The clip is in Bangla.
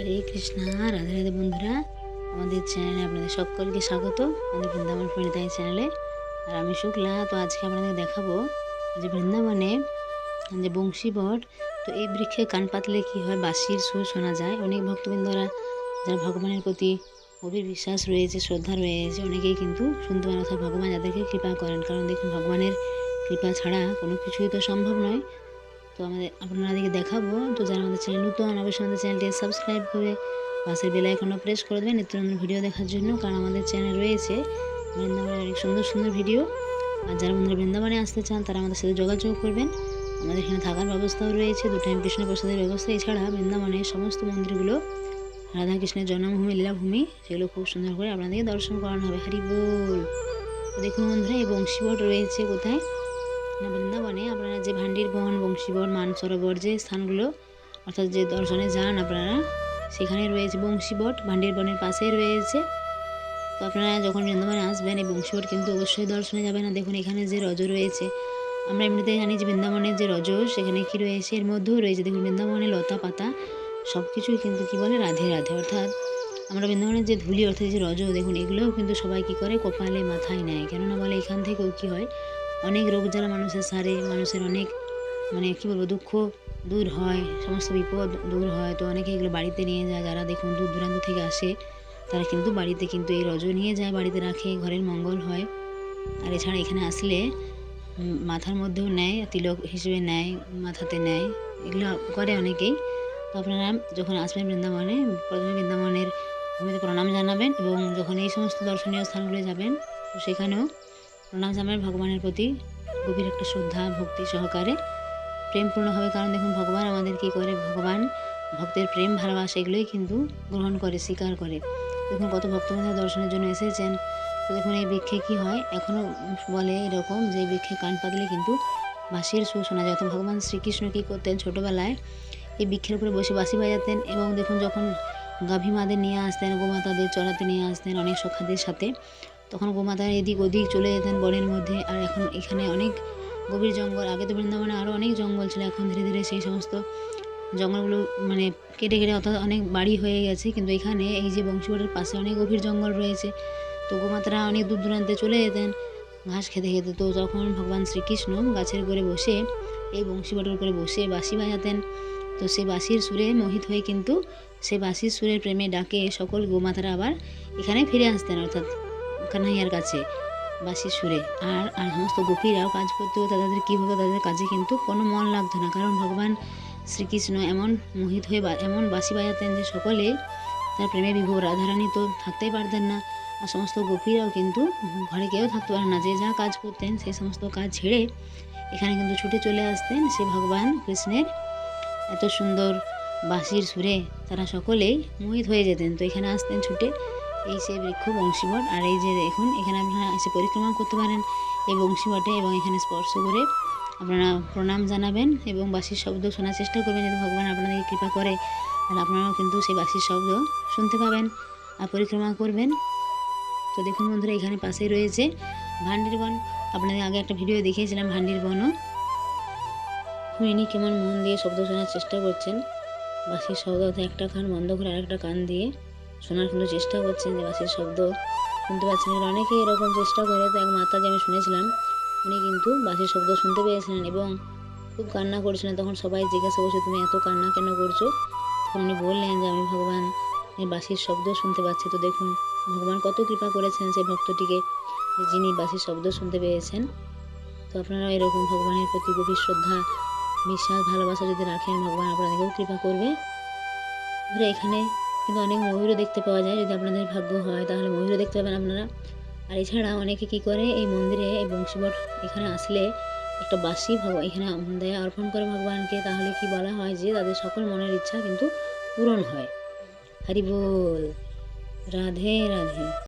হরে কৃষ্ণা, রাধে রাধে বন্ধুরা। আমাদের চ্যানেলে আপনাদের সকলকে স্বাগত। আমাদের বৃন্দাবন ফরিদাই চ্যানেলে। আর আমি শুক্লা, তো আজকে আপনাদের দেখাবো যে বৃন্দাবনে যে বংশী বট, তো এই বৃক্ষে কান পাতলে কী হয় বাঁশির সুর শোনা যায়। অনেক ভক্তবৃন্দরা, যারা ভগবানের প্রতি গভীর বিশ্বাস রয়েছে, শ্রদ্ধা রয়েছে, অনেকেই কিন্তু শুনতে পান অর্থাৎ ভগবান যাদেরকে কৃপা করেন। কারণ দেখুন, ভগবানের কৃপা ছাড়া কোনো কিছুই তো সম্ভব নয়। তো আমাদের আপনাদেরকে দেখাবো। তো যারা আমাদের চ্যানেল নতুন, অবশ্যই আমাদের চ্যানেলটি সাবস্ক্রাইব করে পাশের বেল আইকনও প্রেস করে দেবেন, নিত্য নতুন ভিডিও দেখার জন্য, কারণ আমাদের চ্যানেল রয়েছে বৃন্দাবনের অনেক সুন্দর সুন্দর ভিডিও আর যারা বন্ধুরা বৃন্দাবনে আসতে চান, তারা আমাদের সাথে যোগাযোগ করবেন। আমাদের এখানে থাকার ব্যবস্থাও রয়েছে, দু টাইম কৃষ্ণ প্রসাদের ব্যবস্থা। এছাড়া বৃন্দাবনের সমস্ত মন্দিরগুলো রাধাকৃষ্ণের জন্মভূমি, লীলাভূমি, সেগুলো খুব সুন্দর করে আপনাদেরকে দর্শন করানো হবে। হারি বল দেখুন বন্ধুরা, এই বংশীবট রয়েছে কোথায়? বৃন্দাবনে আপনারা যে ভান্ডির বন বংশীবন মানসরোবর যে স্থানগুলো, অর্থাৎ যে দর্শনে যান আপনারা, সেখানে রয়েছে বংশীবট, ভান্ডির বনের পাশেই রয়েছে। তো আপনারা যখন বৃন্দাবনে আসবেন এই বংশীবট কিন্তু অবশ্যই দর্শনে যাবেন। না দেখুন, এখানে যে রজ রয়েছে, আমরা এমনিতে জানি যে বৃন্দাবনের যে রজ, সেখানে কী রয়েছে, এর মধ্যেও রয়েছে, দেখুন, বৃন্দাবনে লতা পাতা সব কিছুই কিন্তু কী বলে, রাধে রাধে। অর্থাৎ আমরা বৃন্দাবনের যে ধুলি, অর্থাৎ যে রজ, দেখুন, এগুলোও কিন্তু সবাই কী করে, কপালে মাথায় নেয়। কেননা বলে, এখান থেকেও কী হয় অনেক রোগ জ্বালা মানুষের সারে, মানুষের অনেক মানে কী বলব, দুঃখ দূর হয়, সমস্ত বিপদ দূর হয়। তো অনেকে এগুলো বাড়িতে নিয়ে যায়, যারা দেখুন দূর দূরান্ত থেকে আসে, তারা কিন্তু বাড়িতে কিন্তু এই রজ নিয়ে যায়, বাড়িতে রাখে, ঘরের মঙ্গল হয়। আর এছাড়া এখানে আসলে মাথার মধ্যেও নেয়, তিলক হিসেবে নেয়, মাথাতে নেয়, এগুলো করে অনেকেই। তো আপনারা যখন আসবেন বৃন্দাবনে, প্রথমে বৃন্দাবনের ভূমিতে প্রণাম জানাবেন এবং যখন এই সমস্ত দর্শনীয় স্থানগুলো যাবেন, তো সেখানেও প্রণাম জানাবেন ভগবানের প্রতি গভীর একটা শ্রদ্ধা, ভক্তি সহকারে। প্রেমপূর্ণ হবে কারণ দেখুন, ভগবান আমাদের কী করে? ভগবান ভক্তের প্রেম, ভালোবাসা, এগুলোই কিন্তু গ্রহণ করে, স্বীকার করে। দেখুন, কত ভক্তবৃন্দ দর্শনের জন্য এসেছেন। তো দেখুন, এই বৃক্ষে কী হয়? এখনও বলে এরকম যে বৃক্ষে কান পাতলে কিন্তু বাঁশির সুর শোনা যায়। ভগবান শ্রীকৃষ্ণ কী করতেন? ছোটোবেলায় এই বৃক্ষের উপরে বসে বাঁশি বাজাতেন এবং দেখুন, যখন গাভী মাদের নিয়ে আসতেন, গোমাতাদের চড়াতে নিয়ে আসতেন, অনেক সখাদের সাথে তখন গোমাতার এদিক ওদিক চলে যেতেন বনের মধ্যে। আর এখন এখানে অনেক গভীর জঙ্গল। আগে তো বৃন্দাবনে আরও অনেক জঙ্গল ছিল, এখন ধীরে ধীরে সেই সমস্ত জঙ্গলগুলো মানে কেটে কেটে অর্থাৎ অনেক বাড়ি হয়ে গেছে। কিন্তু এখানে এই যে বংশীবাড়ির পাশে অনেক গভীর জঙ্গল রয়েছে। তো গোমাতারা অনেক দূর দূরান্তে চলে যেতেন, ঘাস খেতে খেতে। তো তখন ভগবান শ্রীকৃষ্ণ গাছের উপরে বসে, এই বংশীবাটের উপরে বসে বাঁশি বাজাতেন। তো সেই বাঁশির সুরে মোহিত হয়ে কিন্তু সে বাঁশির সুরের প্রেমে ডাকে সকল গোমাতারা আবার এখানে ফিরে আসতেন, অর্থাৎ কানাইয়ার কাছে বাঁশির সুরে। আর আর সমস্ত গোপীরাও কাজ করতেও তাদের কী তাদের কাজে কিন্তু কোনো মন লাগতো না। কারণ ভগবান শ্রীকৃষ্ণ এমন মোহিত হয়ে এমন বাঁশি বাজাতেন যে সকলে তার প্রেমে বিভোর রাধারানী তো থাকতেই পারতেন না। আর সমস্ত গোপীরাও কিন্তু ঘরে কেউ থাকতে পারে না। যে যা কাজ করতেন, সেই সমস্ত কাজ ছেড়ে এখানে কিন্তু ছুটে চলে আসতেন সে ভগবান কৃষ্ণের। এত সুন্দর বাঁশির সুরে তারা সকলেই মোহিত হয়ে যেতেন। তো এখানে আসতেন ছুটে। এই সেই বৃক্ষ, বংশীবট, আর এই যে দেখুন, এখানে আপনারা এসে পরিক্রমা করতে পারেন এই বংশীবটে এবং এখানে স্পর্শ করে আপনারা প্রণাম জানাবেন এবং বাঁশির শব্দ শোনার চেষ্টা করবেন যদি ভগবান আপনাদেরকে কৃপা করে, তাহলে আপনারাও কিন্তু সেই বাসির শব্দ শুনতে পাবেন আর পরিক্রমা করবেন। তো দেখুন বন্ধুরা, এখানে পাশেই রয়েছে ভান্ডির বন আপনাদের আগে একটা ভিডিও দেখিয়েছিলাম ভান্ডির বনও কেমন মন দিয়ে শব্দ শোনার চেষ্টা করছেন। বাঁশির শব্দ একটা কান বন্ধ করে আরেকটা কান দিয়ে। শোনার কিন্তু চেষ্টা করছেন যে বাঁশির শব্দ শুনতে পাচ্ছেন এর অনেকেই এরকম চেষ্টা করে, তো এক মাতা যে আমি শুনেছিলাম, উনি কিন্তু বাঁশির শব্দ শুনতে পেয়েছিলেন এবং খুব কান্না করেছিলেন। তখন সবাই জিজ্ঞাসা করছে, তুমি এত কান্না কেন করছ? তখন উনি বললেন যে, আমি ভগবান বাঁশির শব্দ শুনতে পাচ্ছি। তো দেখুন, ভগবান কত কৃপা করেছেন সেই ভক্তটিকে, যিনি বাঁশির শব্দ শুনতে পেয়েছেন। তো আপনারা এরকম ভগবানের প্রতি গভীর শ্রদ্ধা, বিশ্বাস, ভালোবাসা যদি রাখেন, ভগবান আপনাদেরকেও কৃপা করবে। এখানে কিন্তু অনেক ময়ূরও দেখতে পাওয়া যায়, যদি আপনাদের ভাগ্য হয়, তাহলে ময়ূরও দেখতে পাবেন আপনারা। আর এছাড়া অনেকে কি করে, এই মন্দিরে এই বংশীবট এখানে আসলে একটা বাসি ভগবান এখানে দেয় অর্পণ করে ভগবানকে, তাহলে কি বলা হয় যে, তাদের সকল মনের ইচ্ছা কিন্তু পূরণ হয়। হরি বল। রাধে রাধে।